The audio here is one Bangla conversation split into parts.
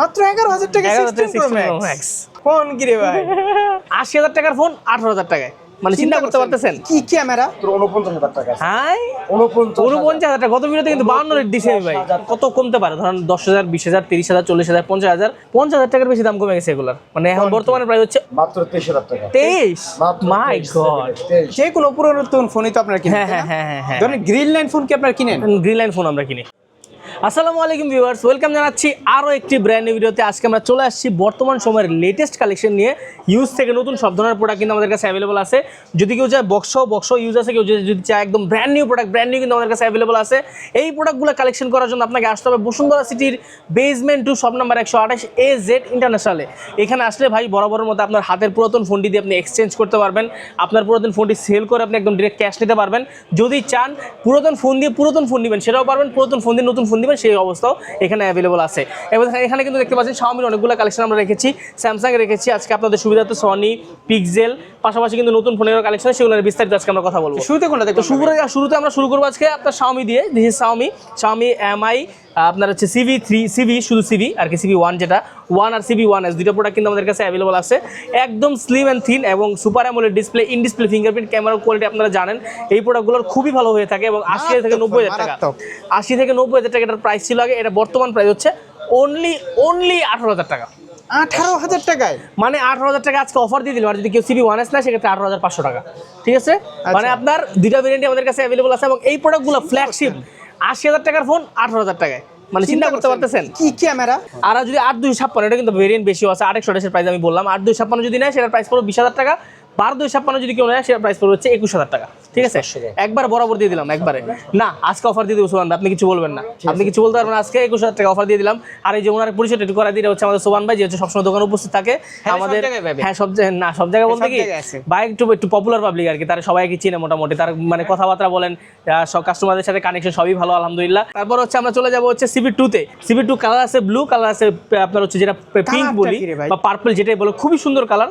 মাত্র এগারো হাজার টাকা 11,000 16 Pro 16 Pro Max। Max। Phone কিরে ভাই? আশি হাজার টাকার ফোন আঠারো হাজার টাকায়। মানে চিন্তা করতে পারতেছেন? কি ক্যামেরা? উনপঞ্চাশ হাজার টাকা হ্যাঁ উনপঞ্চাশ উনপঞ্চাশ হাজার। টাকা। গত কিন্তু বাউন্ন রেট দিছে ভাই। কত কমতে পারে? ধরেন দশ হাজার বিশ হাজার তিরিশ হাজার চল্লিশ হাজার পঞ্চাশ হাজার। পঞ্চাশ হাজার টাকার বেশি দাম কমে গেছে এগুলার। মানে এখন বর্তমানে প্রায় হচ্ছে মাত্র তেইশ হাজার টাকা। তেইশ? My 23 God. যে কোনো পুরাতন ফোনই তো আপনার কিনেন হ্যাঁ হ্যাঁ? হ্যাঁ হ্যাঁ হ্যাঁ ধরেন গ্রিন লাইন ফোন কি আপনার কিনেন? গ্রিন লাইন ফোন আমরা কিনি। আসসালামু আলাইকুম ভিউয়ার্স, ওয়েলকাম জানাচ্ছি আরও একটি ব্র্যান্ড ভিডিওতে। আজকে আমরা চলে আসছি বর্তমান সময়ের লেটেস্ট কালেকশন নিয়ে। ইউজ থেকে নতুন সব ধরনের প্রোডাক্ট কিন্তু আমাদের কাছে অ্যাভেলেবল আছে। যদি কেউ চায় বক্সও বক্স ইউজ আছে, কেউ যদি চায় একদম brand new product brand new কিন্তু আমাদের কাছে অ্যাভেলেবল আছে। এই প্রোডাক্টগুলো কালেকশন করার জন্য আপনাকে আসতে হবে বসুন্ধরা সিটির বেসমেন্ট টু শপ নাম্বার একশো আঠাশ এ জেড ইন্টারন্যাশনালে এখানে আসলে ভাই বরাবরের মতো আপনার হাতের পুরাতন ফোনটি দিয়ে আপনি এক্সচেঞ্জ করতে পারবেন। আপনার পুরাতন ফোনটি সেল করে আপনি একদম ডিরেক্ট ক্যাশ নিতে পারবেন। যদি চান পুরাতন ফোন দিয়ে পুরাতন ফোন নেবেন, সেটাও পারবেন। পুরাতন ফোন দিয়ে নতুন ফোন দিবেন সেই অবস্থাও এখানে অ্যাভেলেবল আছে। এবং এখানে কিন্তু দেখতে পাচ্ছেন শাওমির অনেকগুলো কালেকশন আমরা রেখেছি স্যামসাং রেখেছি আজকে আপনাদের সুবিধা সুবিধার্থে সনি পিকজেল পাশাপাশি কিন্তু নতুন ফোনের কালেকশন সেগুলোর বিস্তারিত আজকে আমরা কথা বলব। শুরুতে কোনটা তো দেখো শুরুতে শুরুতে আমরা শুরু করব আজকে আপনার শাওমি দিয়ে this is Xiaomi Xiaomi Mi আপনার হচ্ছে সিভি থ্রি সিভি শুধু সিভি আর কি সিভি ওয়ান যেটা ওয়ান আর সিভি ওয়ান এস দুটো প্রোডাক্ট কিন্তু আমাদের কাছে অ্যাভেলেবল আছে। একদম স্লিম অ্যান্ড থিন এবং super AMOLED display in display fingerprint ক্যামেরার কোয়ালিটি আপনারা জানেন এই প্রোডাক্টগুলোর খুবই ভালো হয়ে থাকে এবং আশি থেকে নব্বই হাজার টাকা। আশি থেকে নব্বই হাজার টাকা এটার প্রাইস ছিল আগে এটা বর্তমান প্রাইস হচ্ছে অনলি অনলি আঠারো হাজার টাকা। আঠারো হাজার টাকায়? মানে আঠারো হাজার টাকা আজকে অফার দিয়ে দিলাম আর যদি কেউ সিবি ওয়ান এস না সেক্ষেত্রে আঠারো হাজার পাঁচশো টাকা। ঠিক আছে? মানে আপনার দুইটা ভেরিয়েন্টই আমাদের কাছে অ্যাভেলেবল আছে এবং এই প্রোডাক্টগুলো ফ্ল্যাগশিপ আশি হাজার টাকার ফোন আঠারো হাজার টাকায়। মানে চিন্তা করতে পারতেছেন? কি ক্যামেরা আর যদি আট দুই ছাপ্পান্ন এটা কিন্তু ভেরিয়েন্ট বেশি আছে আরেকশো আঠাশের প্রাইস আমি বললাম। আট দুই ছাপ্পান্ন যদি নেয় সেটার প্রাইস পড়বে বিশ হাজার টাকা। বারো দুই ছাপ্পান্ন যদি কেউ নেয় সেটার প্রাইস পড়বে হচ্ছে একুশ হাজার টাকা। ঠিক আছে? একবার বরাবর দিয়ে দিলাম একবারে। না আজকে অফার দিয়ে দেবো ভাই, আপনি কিছু বলবেন না। আপনি কিছু বলতে পারবেন আজকে একুশ হাজার টাকা অফার দিয়ে দিলাম। আর এই যে ওনার পরিচয়টা একটু করা দিয়ে হচ্ছে আমাদের সোহান ভাই যে হচ্ছে সবসময় দোকানে উপস্থিত থাকে। আমাদের হ্যাঁ সব জায়গায় না সব জায়গায় বলতে কি। ভাই একটু একটু পপুলার পাবলিক আর কি তারা সবাইকে চিনে মোটামুটি। তার মানে কথাবার্তা বলেন সব কাস্টমারদের সাথে কানেকশন সবই ভালো আলহামদুলিল্লাহ। তারপর হচ্ছে আমরা চলে যাব হচ্ছে সিবি টু তে। সিবি টু কালার আছে ব্লু কালার আছে আপনার হচ্ছে যেটা পিঙ্ক বলি? বা পার্পল যেটাই বলো খুবই সুন্দর কালার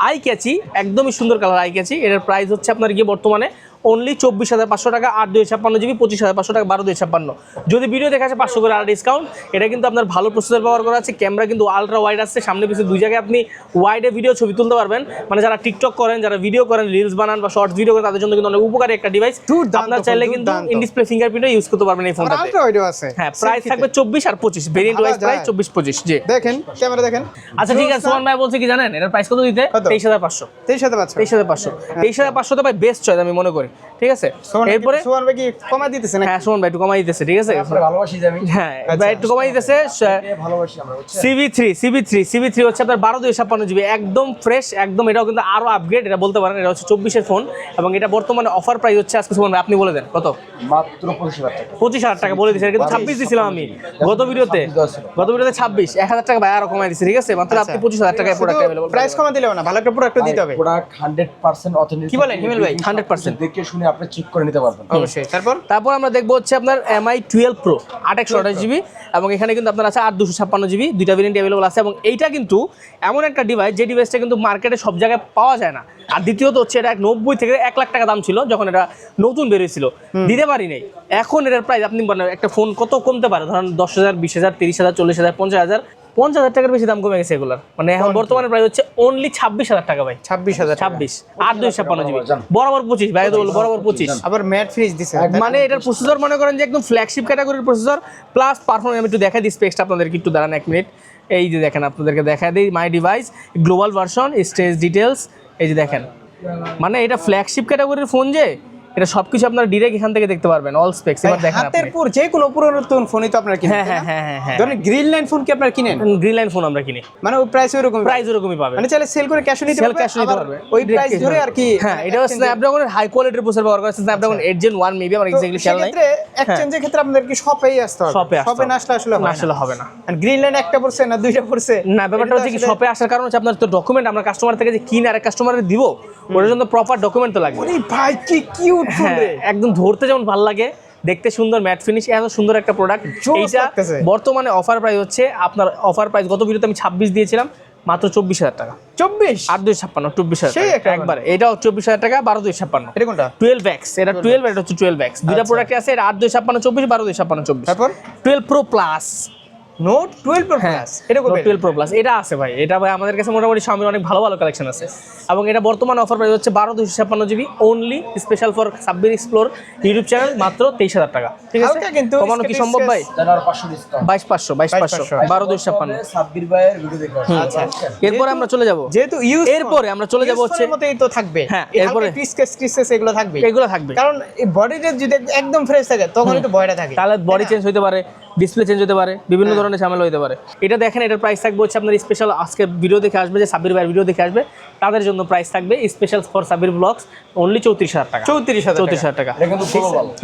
আই ক্যাচি একদমই সুন্দর কালার আই ক্যাচি। এটার প্রাইস হচ্ছে আপনার গিয়ে বর্তমানে অনলি চব্বিশ হাজার পাঁচশো টাকা আট দুই ছাপ্পান্ন জিবি পঁচিশ হাজার পাঁচশো টাকা বারো দুই ছাপ্পান্ন। যদি ভিডিও দেখা আছে পাঁচশো করে আর ডিসকাউন্ট এটা কিন্তু আপনার ভালো প্রসেসর ব্যবহার করা আছে ক্যামেরা কিন্তু আলট্রা ওয়াইড আসছে সামনে পিছিয়ে দুই জায়গায় আপনি ওয়াইডে ভিডিও ছবি তুলতে পারবেন। মানে যারা টিকটক করেন যারা ভিডিও করেন রিলস বানান বা শর্টস ভিডিও করেন তাদের জন্য কিন্তু অনেক উপকারী একটা ডিভাইস আপনার চাইলে কিন্তু দুর্দান্ত। ইন ডিসপ্লে ফিঙ্গারপ্রিন্টও ইউজ করতে পারবেন এই আছে। হ্যাঁ প্রাইস থাকবে চব্বিশ আর পঁচিশ ভেরিয়েন্ট ওয়াইজ প্রাইস চব্বিশ পঁচিশ জি। দেখেন ক্যামেরা দেখেন। আচ্ছা ঠিক আছে সোমান ভাই বলছে কি জানেন? এটার প্রাইস কত দিতে? তেইশ হাজার পাঁচশো। তেইশ হাজার পাঁচশো। তেইশ হাজার পাঁচশো। তেইশ হাজার পাঁচশো তো ভাই বেস্ট চয়েস আমি মনে করি। ঠিক আছে? এরপরে সোহান ভাই কি কমা দিতেছে না হ্যাঁ সুমন ভাই একটু কমাই দিতেছে ঠিক আছে? ভালোবাসি হ্যাঁ ভাই একটু কমাই দিতেছে ভালোবাসি আমরা বুঝছেন? Civi three Civi three Civi three হচ্ছে আপনার বারো দুই ছাপ্পান্ন জিবি একদম ফ্রেশ একদম এটাও কিন্তু আরও আপগ্রেড এটা বলতে পারেন এটা হচ্ছে চব্বিশের ফোন এবং এটা বর্তমানে অফার প্রাইস হচ্ছে আজকে সুমন ভাই আপনি বলে দেন কত? মাত্র পঁচিশ হাজার টাকা। পঁচিশ হাজার টাকা বলে দিচ্ছে কিন্তু ছাব্বিশ দিয়েছিলাম আমি গত ভিডিওতে। গত ভিডিওতে ছাব্বিশ এক হাজার টাকা ভাই আরও কমাই দিচ্ছে ঠিক আছে? মাত্র আপনি পঁচিশ হাজার টাকায় প্রোডাক্ট অ্যাভেলেবল প্রাইস কমা দিলেও না ভালো একটা প্রোডাক্ট দিতে হবে। প্রোডাক্ট হান্ড্রেড পার্সেন্ট অথেন্টিক কি বলেন, হিমেল ভাই? 100% দেখে শুনে আপনি চেক করে নিতে পারবেন। অবশ্যই। তারপর? তারপর আমরা দেখব হচ্ছে আপনার এমআই টুয়েলভ প্রো আট একশো আঠাশ জিবি এবং এখানে কিন্তু আপনার আছে আট দুশো ছাপ্পান্ন জিবি দুইটা ভেরিয়েন্ট অ্যাভেলেবল আছে এবং এইটা কিন্তু এমন একটা ডিভাইস যে ডিভাইসটা কিন্তু মার্কেটে সব জায়গায় পাওয়া যায় না। আর দ্বিতীয়ত হচ্ছে এটা এক নব্বই থেকে এক লাখ টাকা দাম ছিল যখন এটা নতুন বেরিয়েছিল। দিতে পারি নাই এখন এটার প্রাইস আপনি বলেন একটা ফোন কত কমতে পারে? ধরেন দশ হাজার বিশ হাজার তিরিশ হাজার চল্লিশ হাজার পঞ্চাশ হাজার পঞ্চাশ হাজার টাকার বেশি দাম কমে গেছে এগুলোর। মানে এখন বর্তমানে প্রাইস হচ্ছে অনলি ছাব্বিশ হাজার টাকা ভাই। ছাব্বিশ হাজার ছাব্বিশ। আট দুই ছাপ্পান্ন জিবি। বরাবর পঁচিশ ভাই তো বলব বরাবর পঁচিশ। আবার ম্যাট ফ্রিজ দিছে। মানে এটার প্রসেসর মনে করেন যে একদম ফ্ল্যাগশিপ ক্যাটাগরির প্রসেসর প্লাস পারফরমেন্স আমি একটু দেখা দিই স্পেসটা আপনাদেরকে একটু দাঁড়ান এক মিনিট এই যে দেখেন আপনাদেরকে দেখা দিই my device global version stage details এই যে দেখেন। মানে এটা ফ্ল্যাগশিপ ক্যাটাগরির ফোন যে এটা সবকিছু আপনারা ডিরেক্ট এখান থেকে দেখতে পারবেন অল স্পেক্স এবার দেখেন হাতের পুর যে কোনো পুরাতন ফোনই তো আপনার কিনেন হ্যাঁ হ্যাঁ হ্যাঁ হ্যাঁ। ধরেন গ্রিন লাইন ফোন কি আপনার কিনেন? গ্রিন লাইন ফোন আমরা কিনি। মানে ওই প্রাইস ওইরকম প্রাইস ওরকমই পাবেন মানে চাইলে সেল করে ক্যাশ নিতে সেল ক্যাশ নিতে আবার পারবে। ওই প্রাইস ধরে আর কি হ্যাঁ এটা স্ন্যাপড্রাগনের হাই কোয়ালিটির প্রসেসর ব্যবহার করেছে Snapdragon eight gen one maybe আমার এক্স্যাক্টলি খেয়াল নাই সেক্ষেত্রে এক্সচেঞ্জের ক্ষেত্রে আপনাদেরকে শপেই আসতে হবে। শপে শপে না আসলে আসলে না। আসলে হবে না। গ্রিন লাইন একটা পড়ছে না দুইটা পড়ছে? না ব্যাপারটা হচ্ছে কি শপে আসার কারণ হচ্ছে আপনার তো ডকুমেন্ট আমরা কাস্টমার থেকে যে কিনে আরেক কাস্টমারে দিব ওটার জন্য প্রপার ডকুমেন্ট তো লাগবে। ওরে ভাই কি কিউট রে একদম ধরতে যেমন ভালো লাগে দেখতে সুন্দর ম্যাট ফিনিশ এত সুন্দর একটা প্রোডাক্ট এইটা বর্তমানে অফার প্রাইস হচ্ছে আপনার অফার প্রাইস গত ভিডিওতে আমি ছাব্বিশ দিয়েছিলাম মাত্র চব্বিশ হাজার টাকা। চব্বিশ? আট দুই ছাপ্পান্ন চব্বিশ হাজার একবার। এটাও চব্বিশ হাজার টাকা বারো দুই ছাপ্পান্ন। এটা কোনটা? টুয়েলভ এক্স এটা টুয়েলভ এটা হচ্ছে টুয়েলভ এক্স দুইটা আচ্ছা। প্রোডাক্ট আছে এটা আট দুই ছাপ্পান্ন চব্বিশ বারো দুই ছাপ্পান্ন চব্বিশ। Twelve pro plus note twelve pro plus এটা করবে টুয়েলভ প্রো প্লাস এটা? আছে ভাই এটা ভাই আমাদের কাছে মোটামুটি স্বামীর অনেক ভালো ভালো কালেকশন আছে। এবং এটা বর্তমান অফার প্রাইস হচ্ছে বারো দুশো ছাপ্পান্ন GB only special for Sabbir explore YouTube channel মাত্র তেইশ হাজার টাকা ঠিক আছে? কিন্তু কমানো কি সম্ভব ভাই? যেন আর পাঁচশো ডিসকাউন্ট বাইশ পাঁচশো বাইশ পাঁচশো 22,500 বারো দুশো ছাপ্পান্ন। সাব্বির ভাইয়ের ভিডিও দেখে। আচ্ছা এরপরে আমরা চলে যাব। যেহেতু ইউজ এরপরে আমরা চলে যাব হচ্ছে মতোই তো থাকবে। হ্যাঁ, এরপরে- হালকা ক্রিসকেস ক্রিসকেস এগুলো থাকবে। এগুলো থাকবে। কারণ এই বডিটা যদি একদম ফ্রেশ থাকে তখন একটু ভয়টা থাকে। তাহলে বডি চেঞ্জ হতে পারে। ডিসপ্লে চেঞ্জ হতে পারে বিভিন্ন ধরনের ঝামেলা হতে পারে। এটা দেখেন এটার প্রাইস থাকবে হচ্ছে আপনার স্পেশাল আজকে ভিডিও দেখে আসবে যে সাব্বির ভাইয়ের ভিডিও দেখে আসবে। তাদের জন্য প্রাইস থাকবে special for Sabbir blogs only চৌত্রিশ হাজার টাকা। চৌত্রিশ হাজার চৌত্রিশ হাজার টাকা।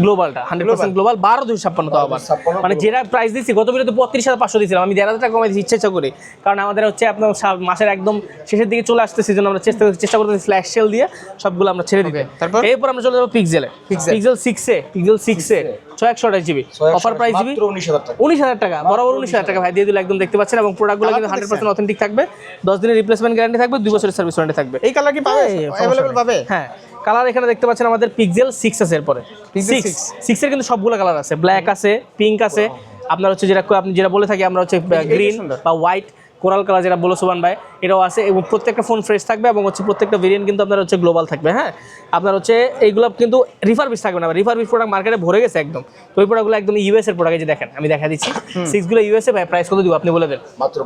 গ্লোবালটা হান্ড্রেড পার্সেন্ট গ্লোবাল বারো দুশো ছাপ্পান্ন তো আবার। মানে যেটা প্রাইস দিচ্ছি গত ভিডিওতে বত্রিশ হাজার পাঁচশো দিয়েছিলাম আমি দেড় হাজার টাকা কমাই ইচ্ছা ইচ্ছা করে। কারণ আমাদের হচ্ছে আপনার মাসের একদম শেষের দিকে চলে আসতে সিজন আমরা চেষ্টা চেষ্টা করতেছি স্ল্যাশ সেল দিয়ে সবগুলো আমরা ছেড়ে দিতে। তারপর? এরপর আমরা চলে যাব পিক্সেলে পিক্সেল সিক্সে পিক্সেল সিক্সে ছয় একশো আঠাশ জিবি অফার প্রাইস জিবি উনিশ হাজার টাকা। উনিশ হাজার টাকা বরাবর উনিশ হাজার টাকা ভাই দিয়ে দিলে একদম দেখতে পাচ্ছেন এবং প্রোডাক্টগুলো কিন্তু হান্ড্রেড পার্সেন্ট অথেন্টিক থাকবে। দশ দিনের রিপ্লেসমেন্ট গ্যারান্টি থাকবে দুই বছরের সার্ভিস ওয়ারেন্টি থাকবে। এই কালার কি পাবে? অ্যাভেলেবল পাবে? হ্যাঁ কালার এখানে দেখতে পাচ্ছেন আমাদের পিক্সেল সিক্স আছে এরপরে। সিক্স সিক্সের কিন্তু সবগুলো কালার আছে। ব্ল্যাক আছে পিঙ্ক আছে। আপনার হচ্ছে যেটা আপনি যেটা বলে থাকি আমরা হচ্ছে গ্রিন বা হোয়াইট কোরাল কালার যেটা বলো সুবান ভাই এটাও আছে এবং প্রত্যেকটা ফোন ফ্রেশ থাকবে এবং হচ্ছে প্রত্যেকটা ভেরিয়েন্ট কিন্তু আপনার হচ্ছে গ্লোবাল থাকবে হ্যাঁ? আপনার হচ্ছে এইগুলো কিন্তু রিফারবিশ থাকবে না রিফারবিশ প্রোডাক্ট মার্কেটে ভরে গেছে একদম। তো ওই প্রোডাক্টগুলো একদম ইউএস এর প্রোডাক্ট যে দেখেন আমি দেখা দিচ্ছি। সিক্সগুলো ইউএসএ ভাই প্রাইস কত দিব আপনি বলে দেন? মাত্র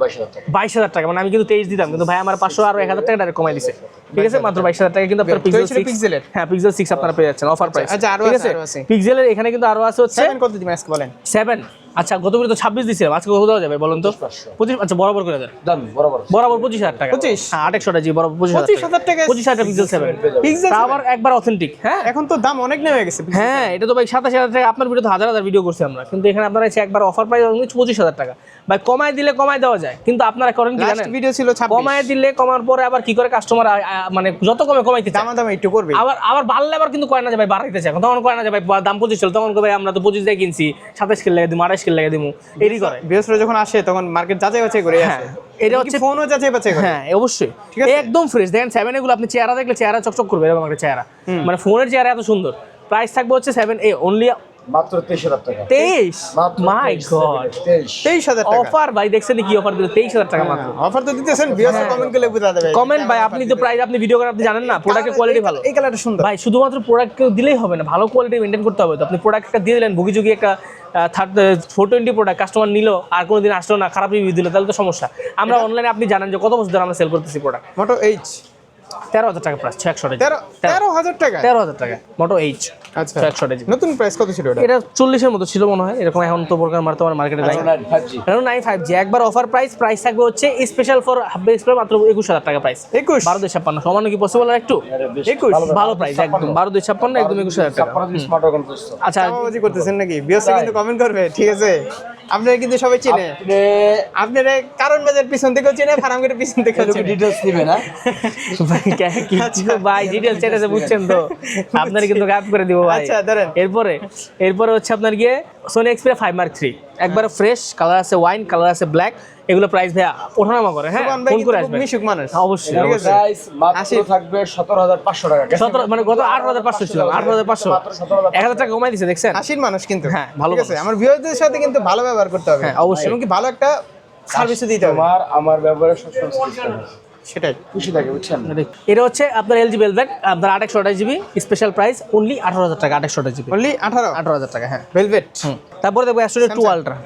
বাইশ হাজার টাকা। মানে আমি কিন্তু তেইশ দিতাম কিন্তু ভাই আমার পাঁচশো আরও এক হাজার টাকা কমাই দিছে। ঠিক আছে? মাত্র বাইশ হাজার টাকা কিন্তু আপনার পিক্সেল Pixel-এর? হ্যাঁ পিক্সেল সিক্স আপনারা পেয়ে যাচ্ছেন অফার প্রাইস আচ্ছা, আরও আছে। পিক্সেলের এখানে কিন্তু আরও আছে হচ্ছে কত দিবেন আজকে বলেন? সেভেন আচ্ছা গত তো ছাব্বিশ দিছিলাম আজকে কত দেওয়া যাবে বলুন তো? পঁচিশ আচ্ছা বরাবর করে দেন। দাম বরাবর। বরাবর পঁচিশ হাজার টাকা। 25? হ্যাঁ আটেকশোটা জি বরাবর পঁচিশ পঁচিশ হাজার টাকা পঁচিশ হাজার পিক্সেল সেভেন পিক্সেল তা আবার একবার অথেন্টিক হ্যাঁ? এখন তো দাম অনেক নেমে গেছে হ্যাঁ এটা তো ভাই সাতাশ হাজার টাকা আপনার ভিডিও তো হাজার হাজার ভিডিও করছি আমরা। কিন্তু এখানে আপনারা এসে একবার অফার প্রাইস পঁচিশ হাজার টাকা। ভাই কমায় দিলে কমায় দেওয়া যায় কিন্তু আপনারা করেন কি জানেন? ভিডিও ছিল কমায় দিলে কমার পরে আবার কি করে কাস্টমার মানে যত কমে কমাইতে চায়। দামা দামা একটু করবে। আবার আবার বাড়লে আবার কিন্তু কয় না যে ভাই বাড়াইতে চায় তখন কয় না যে ভাই দাম পঁচিশ ছিল তখন ভাই আমরা তো পঁচিশ দিয়ে কিনছি সাতাশ কিলো লাগে দিবো আড়াইশ কিলো লাগে দিবো এরই করে। বৃহস্পতি যখন আসে তখন মার্কেট যাচাই বাছাই করে হ্যাঁ, আসে। এটা হচ্ছে- ফোনও যাচাই বাছাই করে। হ্যাঁ অবশ্যই? একদম ফ্রেশ দেখেন সেভেন এগুলো আপনি চেহারা দেখলে চেহারা চকচক করবে এরকম একটা চেহারা। মানে ফোনের চেহারা এত সুন্দর। প্রাইস থাকবে হচ্ছে সেভেন এ অনলি মাত্র তেইশ হাজার টাকা। তেইশ? মাই গড তেইশ তেইশ। হাজার অফার ভাই দেখছেন কি অফার দিল? তেইশ হাজার টাকা মাত্র। অফার তো দিতেছেন বৃহস্পতি কমেন্ট করলে বুঝা যাবে। কমেন্ট ভাই আপনি তো প্রাইস আপনি ভিডিও করে আপনি জানেন না প্রোডাক্টের কোয়ালিটি ভালো। এই কালারটা সুন্দর। ভাই শুধুমাত্র প্রোডাক্ট কেউ দিলেই হবে না ভালো কোয়ালিটি মেনটেন করতে হবে তো। আপনি প্রোডাক্ট একটা দিয়ে দিলেন একটা third four twenty product customer নিল আর কোনো দিন আসলো না খারাপ রিভিউ দিল তাহলে তো সমস্যা। আমরা অনলাইনে আপনি জানেন যে কত বছর ধরে আমরা সেল করতেছি প্রোডাক্ট মোটো এইচ তেরো হাজার টাকা প্রাইস ছয় একশো তেরো হাজার টাকা? তেরো হাজার টাকা মোটো এইচ আচ্ছা। ছয় একশো নতুন প্রাইস কত ছিল এটা? এটা চল্লিশের মতো ছিল মনে হয় এরকম এখন তো প্রকার মারতে আমার মার্কেটে নাই এখন নাইন ফাইভ জি একবার অফার প্রাইস প্রাইস থাকবে হচ্ছে স্পেশাল ফর হাব্বে মাত্র একুশ হাজার টাকা প্রাইস একুশ? বারো দুই ছাপ্পান্ন সমানো কি পসিবল আর একটু? একুশ। ভালো প্রাইস একদম। বারো দুই ছাপ্পান্ন একদম একুশ হাজার টাকা। আচ্ছা। করতেছেন নাকি? কিন্তু কমেন্ট করবে ঠিক আছে? আপনারা কিন্তু সবাই চেনে। আপনারা কারণ বাজার পিছন থেকেও চেনে ফার্মগেটের পিছন থেকেও চিনে। না? ভাই, কে- কিছু ভাই ডিটেলস চেটেছে বুঝছেন তো। আপনার কিন্তু গাপ করে দিব ভাই। আচ্ছা, ধরেন। এরপরে এরপরে হচ্ছে আপনার গিয়ে Sony Xperia five mark three একবারে ফ্রেশ কালার আছে ওয়াইন কালার আছে ব্ল্যাক এগুলো প্রাইস ভাইয়া ওঠানামা করে হ্যাঁ? কোন ফোন করে আসবে। মিশুক মানুষ। অবশ্যই ঠিক আছে। অবশ্যই। প্রাইস মাত্র থাকবে সতেরো হাজার পাঁচশো টাকা। সতেরো মানে গত আঠারো হাজার পাঁচশো ছিল আঠারো হাজার পাঁচশো। মাত্র সতেরো হাজার এক হাজার টাকা কমাই দিয়েছে দেখছেন? হাসির মানুষ কিন্তু। হ্যাঁ, ভালো আছে আমার ভিউয়ারদের সাথে কিন্তু ভালো ব্যবহার করতে হবে। হ্যাঁ, অবশ্যই। এবং কি ভালো একটা সার্ভিস দিতে হবে। আমার আমার ব্যবহারে আছে। সেটাই। খুশি থাকে বুঝছেন? এটা হচ্ছে আপনার এলজি বেলভেট আপনার আঠাশশো আঠাশ জিবি স্পেশাল প্রাইস অনলি আঠারো হাজার টাকা আঠাশশো আঠাশ জিবি অনলি আঠারো? আঠারো হাজার টাকা হ্যাঁ। ভেলভেট তারপরে দেখব অ্যাস্ট্রোনিক টু আলট্রা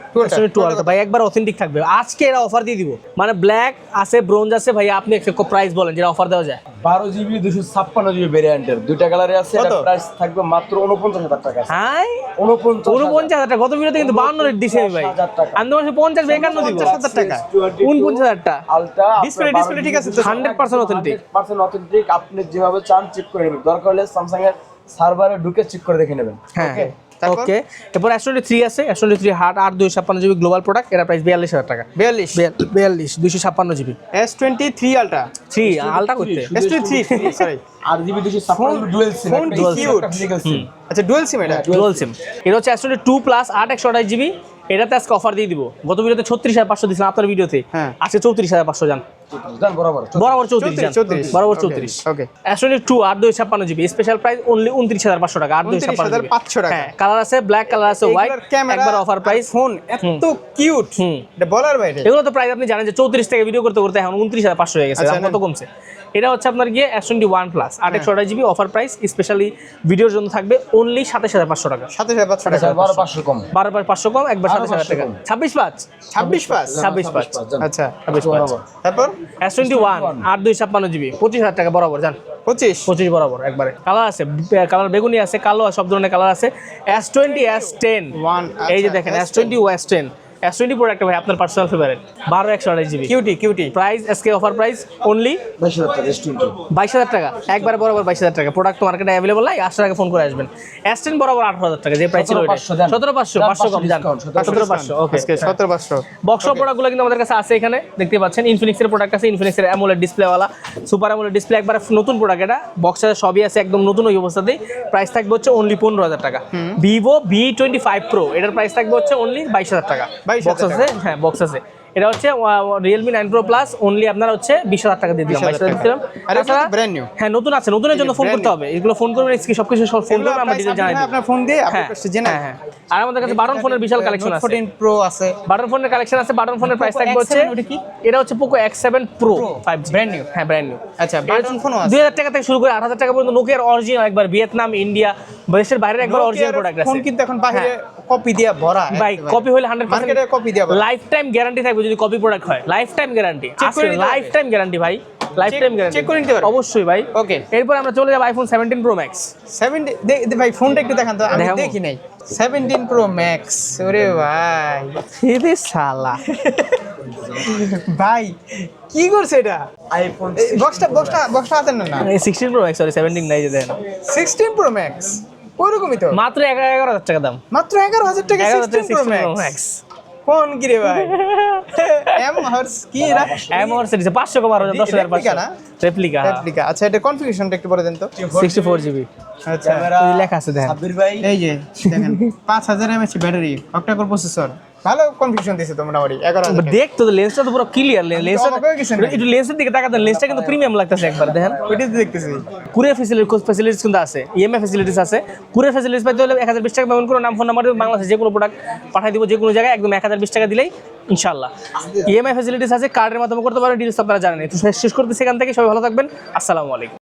টু আলট্রা ভাই একবার অথেন্টিক থাকবে। আজকে এরা অফার দিয়ে দিব। মানে ব্ল্যাক আছে ব্রোঞ্জ আছে ভাই আপনি প্রাইস বলেন যেটা অফার দেওয়া যায়। বারো জিবি দুশো ছাপ্পান্ন জিবি ভেরিয়েন্টের দুইটা কালারে আছে প্রাইস থাকবে মাত্র উনপঞ্চাশ হাজার টাকা। হ্যাঁ উনপঞ্চাশ উনপঞ্চাশ হাজার টাকা। গত ভিডিওতে কিন্তু বাউন্ন রেট দিছি আমি ভাই আমি তোমার পঞ্চাশ একান্ন দিব। পঞ্চাশ হাজার টাকা। উনপঞ্চাশ হাজার টাকা আলটা Display- display ঠিক আছে তো? 100% authentic। পার্সেন্ট অথেন্টিক আপনি যেভাবে চান চেক করে নেবেন। দরকার হলে স্যামসাং এর সার্ভারে ঢুকে চেক করে দেখে নেবেন। হ্যাঁ? ওকে এরপর অ্যাস্ট্রোনিক থ্রি আছে। থ্রি আট ছাপ্পান্ন জিবি গ্লোবাল প্রোডাক্ট এটা প্রাইস বিয়াল্লিশ হাজার টাকা। বিয়াল্লিশ। বিয়াল্লিশ দুইশো ছাপ্পান্ন GB S twenty three ultra three ultra করতে। এস টোয়েন্টি থ্রি সরি আর জিবি দুশো ছাপ্পান্ন ডুয়েল সিম আচ্ছা ডুয়েল সিম এটা? ডুয়াল সিম এটা হচ্ছে টু প্লাস আট একশো আঠাশ জিবি এটাতে আজকে অফার দিয়ে দিব। গত ভিডিওতে ছত্রিশ হাজার পাঁচশো দিয়েছিলাম আপনার ভিডিওতে হ্যাঁ। আজকে চৌত্রিশ হাজার পাঁচশো যান। দেন বরাবর বরাবর চৌত্রিশ চৌত্রিশ, চৌত্রিশ। বরাবর চৌত্রিশ। okay. অ্যাসোনি টু আট দুই ছাপ্পান্ন জিবি। স্পেশাল প্রাইস অনলি উনত্রিশ হাজার পাঁচশো টাকা আট দুই ছাপ্পান্ন জিবি। 29,500 টাকা। হ্যাঁ কালার আছে ব্ল্যাক কালার আছে হোয়াইট একবার অফার প্রাইস ফোন এত কিউট এটা বলার বাইরে। এগুলো তো প্রাইস আপনি জানেন যে চৌত্রিশ থেকে ভিডিও করতে করতে এখন উনত্রিশ হাজার পাঁচশো হয়ে গেছে। আচ্ছা, দাম কত কমছে? এটা হচ্ছে আপনার গিয়ে টোয়েন্টি ওয়ান প্লাস আট একশো আঠাশ জিবি অফার প্রাইস স্পেশালি ভিডিওর জন্য থাকবে অনলি সাতাশ হাজার পাঁচশো টাকা। সাতাশ হাজার পাঁচশো টাকা। বারো পাঁচশো কম। বারো পাঁচশো কম একবার সাতাশ হাজার টাকা। ছাব্বিশ পাঁচ। ছাব্বিশ পাঁচ। ছাব্বিশ পাঁচ। আচ্ছা। ছাব্বিশ পাঁচ। তারপর? এস টোয়েন্টি ওয়ান আট দুই ছাপ্পান্ন জিবি পঁচিশ হাজার টাকা বরাবর জান। পঁচিশ? পঁচিশ বরাবর একবারে। কালার আছে কালার বেগুনি আছে কালো সব ধরনের কালার আছে। এস টোয়েন্টি এস টেন এই যে আচ্ছা, দেখেন S10 এস টোয়েন্টি ও S ten S twenty product ভাই আপনার পার্সোনাল ফেভারিট বারো একশো আড়াই জিবি কিউটি কিউটি। প্রাইস এসকে অফার প্রাইস অনলি বাইশ হাজার টাকা একবারে বরাবর বাইশ হাজার টাকা। প্রোডাক্ট মার্কেটে অ্যাভেলেবল নাই আটশো টাকা ফোন করে আসবেন। এস টেন বরাবর আঠারো হাজার টাকা যে প্রাইস ছিল সতেরো পাঁচশো পাঁচশো কম 500 জান। discount, সতেরো পাঁচশো। ওকে সতেরো পাঁচশো। বক্স প্রোডাক্টগুলো কিন্তু আমাদের কাছে আছে এখানে দেখতে পাচ্ছেন। ইনফিনিক্সের প্রোডাক্ট আছে ইনফিনিক্সের অ্যামোলেড ডিসপ্লেওয়ালা সুপার অ্যামোলেড ডিসপ্লে একবার নতুন প্রোডাক্ট এটা। বক্সের সবই আছে একদম নতুন ওই অবস্থাতেই। প্রাইস থাকবে হচ্ছে অনলি পনেরো হাজার টাকা। Vivo V twenty five pro এটার প্রাইস থাকবে হচ্ছে অনলি বাইশ হাজার টাকা। 22,000 বক্স আছে হ্যাঁ বক্স আছে এটা হচ্ছে Realme nine pro plus only আপনার হচ্ছে বিশ হাজার টাকা দিয়ে দিলাম বাইশ হাজার দিলাম। হ্যাঁ নতুন আছে নতুনের জন্য ফোন করতে হবে। এগুলো ফোন করবেন স্ক্রিন সবকিছু ফোন করবেন আমরা ডিটেল জানাই দিই। আপনার ফোন দিয়ে হ্যাঁ। জেনে হ্যাঁ হ্যাঁ। আর আমাদের কাছে বাটন ফোনের বিশাল কালেকশন আছে। ফোরটিন প্রো আছে। বাটন ফোনের কালেকশন আছে বাটন ফোনের প্রাইস থাকবে হচ্ছে X7 ওটা কি? এটা হচ্ছে Poco X seven pro five brand new? হ্যাঁ ব্র্যান্ড নিউ আচ্ছা বাটন ফোনও আছে। দুই হাজার টাকা থেকে শুরু করে আট হাজার টাকা পর্যন্ত নোকিয়ার অরিজিনাল একবার ভিয়েতনাম ইন্ডিয়া দেশের বাইরের একবার অরিজিনাল প্রোডাক্ট আছে। ফোন কিন্তু এখন বাইরে কপি দিয়া ভরা ভাই কপি হলে হান্ড্রেড মার্কেটে কপি দিয়া লাইফ টাইম গ্যারান্টি থাকবে। যদি কপি প্রোডাক্ট হয়। Lifetime guarantee lifetime guarantee ভাই। লাইফ টাইম গ্যারান্টি check করে নিতে পারবে? অবশ্যই ভাই। ওকে এরপর আমরা চলে যাব iPhone seventeen pro max seventy ভাই ফোনটা একটু দেখান তো। আমি দেখি নাই। সেভেন্টিন প্রো ম্যাক্স ওরে ভাই। এটা শালা। ভাই কি করছে এটা? আইফোন বক্সটা বক্সটা বক্সটা হাতের না? না sixteen pro max sorry seventeen নাই যে দেন। সিক্সটিন প্রো ম্যাক্স ওইরকমই তো। মাত্র এগারো এগারো হাজার টাকা দাম। মাত্র এগারো হাজার টাকা এগারো সিক্সটিন প্রো ম্যাক্স ফোন কি রে ভাই? এম হর্স কি? এরা এম হর্স পাঁচশো কম আরও দশ হাজার Replica পাঁচশো না? রেপ্লিকা রেপ্লিকা আচ্ছা এটা কনফিগারেশনটা একটু বলে দেন তো। সিক্সটি ফোর জিবি আচ্ছা। লেখা আছে দেখেন। সাব্বির ভাই। এই যে দেখেন পাঁচ হাজার battery battery octa core processor ভালো কনফিগারেশন দিয়েছে তো মোটামুটি এগারো দেখ তো লেন্সটা তো পুরো ক্লিয়ার লেন্সটা? একটু লেন্সের দিকে তাকাতেন লেন্সটা কিন্তু প্রিমিয়াম লাগতেছে একবার দেখেন। ওইটাই দেখতেছি। কুরিয়ার ফেসিলিটি ফেসিলিটিস কিন্তু আছে ইএমআই ফেসিলিটিস আছে। কুরিয়ার ফেসিলিটিস পাইতে হলে এক হাজার বিশ টাকা পেমেন্ট করে নাম ফোন নাম্বার বাংলাদেশে যে কোনো প্রোডাক্ট পাঠিয়ে দিব যে কোনো জায়গায় একদম এক হাজার বিশ টাকা দিলেই ইনশাল্লাহ ইএমআই ফেসিলিটিস আছে কার্ডের মাধ্যমে করতে পারেন ডিটেলস আপনারা জানেন। শেষ শেষ করতে সেখান থেকে সবাই ভালো থাকবেন আসসালামু আলাইকুম।